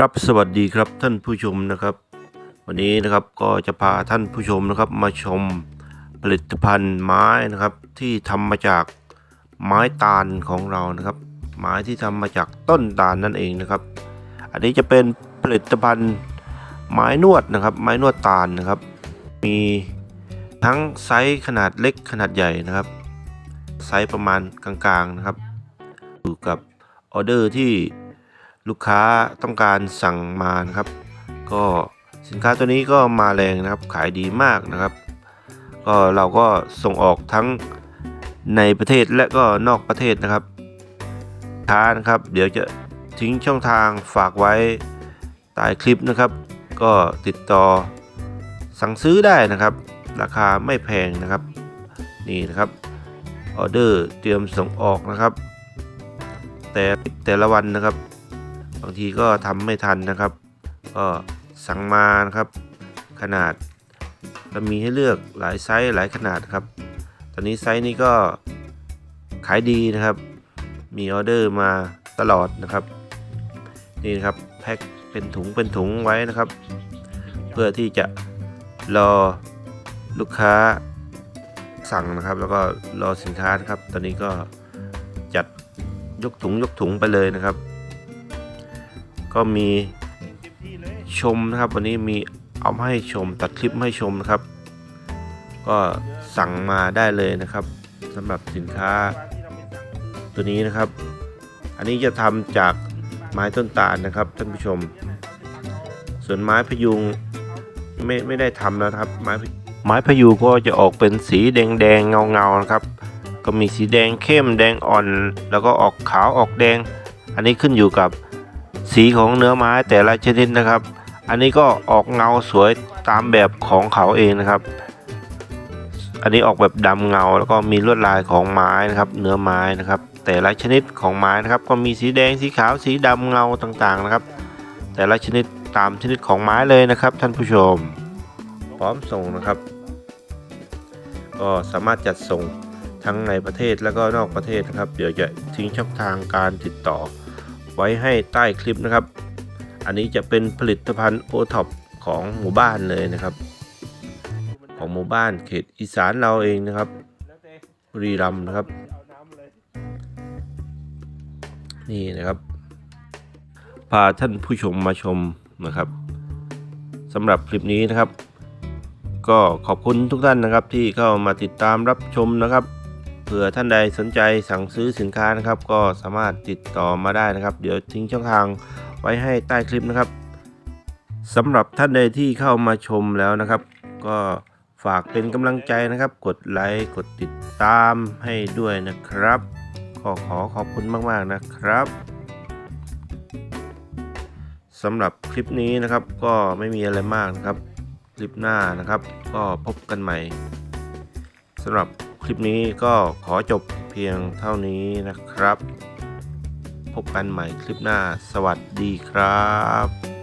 ครับสวัสดีครับท่านผู้ชมนะครับ วันนี้นะครับก็จะพาท่านผู้ชมนะครับมาชมผลิตภัณฑ์ไม้นะครับ ที่ทำมาจากไม้ตาลของเรานะครับ ไม้ที่ทำมาจากต้นตาลนั่นเองนะครับ อันนี้จะเป็นผลิตภัณฑ์ไม้นวดนะครับ ไม้นวดตาลนะครับ มีทั้งไซส์ขนาดเล็กขนาดใหญ่นะครับ ไซส์ประมาณกลางๆนะครับอยู่กับออเดอร์ที่ ลูกค้าต้องการสั่งมานะครับ ก็สินค้าตัวนี้ก็มาแรงนะครับขายดีมากนะครับ ก็เราก็ส่งออกทั้งในประเทศและก็นอกประเทศนะครับค้านะครับ เดี๋ยวจะทิ้งช่องทางฝากไว้ใต้คลิปนะครับ ก็ติดต่อสั่งซื้อได้นะครับ ราคาไม่แพงนะครับ นี่นะครับออเดอร์เตรียมส่งออกนะครับ แต่แต่ละวันนะครับ บางทีก็ทำไม่ทันนะครับ ก็สั่งมานะครับ ขนาดก็มีให้เลือกหลายไซส์หลายขนาดครับ ตอนนี้ไซส์นี้ก็ขายดีนะครับ มีออเดอร์มาตลอดนะครับ นี่นะครับแพ็คเป็นถุงเป็นถุงไว้นะครับ เพื่อที่จะรอลูกค้าสั่งนะครับ แล้วก็รอสินค้านะครับ ตอนนี้ก็จัดยกถุงยกถุงไปเลยนะครับ ก็มีชมนะครับ วันนี้มีเอามาให้ชมตัดคลิปให้ชมนะครับ ก็สั่งมาได้เลยนะครับสำหรับสินค้าตัวนี้นะครับ อันนี้จะทำจากไม้ต้นตาลนะครับท่านผู้ชม ส่วนไม้พยุงไม่ไม่ได้ทำแล้วนะครับ ไม้ไม้พยุงก็จะออกเป็นสีแดงแดงเงาเงานะครับ ก็มีสีแดงเข้มแดงอ่อน แล้วก็ออกขาวออกแดง อันนี้ขึ้นอยู่กับ สีของเนื้อไม้แต่ละชนิดนะครับ อันนี้ก็ออกเงาสวยตามแบบของเขาเองนะครับ อันนี้ออกแบบดำเงาแล้วก็มีลวดลายของไม้นะครับ เนื้อไม้นะครับ แต่ละชนิดของไม้นะครับ ก็มีสีแดงสีขาวสีดำเงาต่างๆนะครับ แต่ละชนิดตามชนิดของไม้เลยนะครับ ท่านผู้ชม พร้อมส่งนะครับ ก็สามารถจัดส่งทั้งในประเทศแล้วก็นอกประเทศนะครับ เดี๋ยวจะทิ้งช่องทางการติดต่อ ไว้ให้ใต้คลิปนะครับ อันนี้จะเป็นผลิตภัณฑ์โอท็อปของหมู่บ้านเลยนะครับ ของหมู่บ้านเขตอีสานเราเองนะครับบุรีรัมย์นะครับ นี่นะครับ พาท่านผู้ชมมาชมนะครับสำหรับคลิปนี้นะครับ ก็ขอบคุณทุกท่านนะครับที่เข้ามาติดตามรับชมนะครับ เผื่อท่านใดสนใจสั่งซื้อสินค้านะครับ ก็สามารถติดต่อมาได้นะครับ เดี๋ยวทิ้งช่องทางไว้ให้ใต้คลิปนะครับสำหรับท่านใดที่เข้ามาชมแล้วนะครับ ก็ฝากเป็นกำลังใจนะครับ กดไลค์กดติดตามให้ด้วยนะครับก็ขอขอบคุณมาก ๆ นะครับสำหรับคลิปนี้นะครับก็ไม่มีอะไรมากนะครับ คลิปหน้านะครับ ก็พบกันใหม่สำหรับ คลิปนี้ก็ขอจบเพียงเท่านี้นะครับ พบกันใหม่คลิปหน้า สวัสดีครับ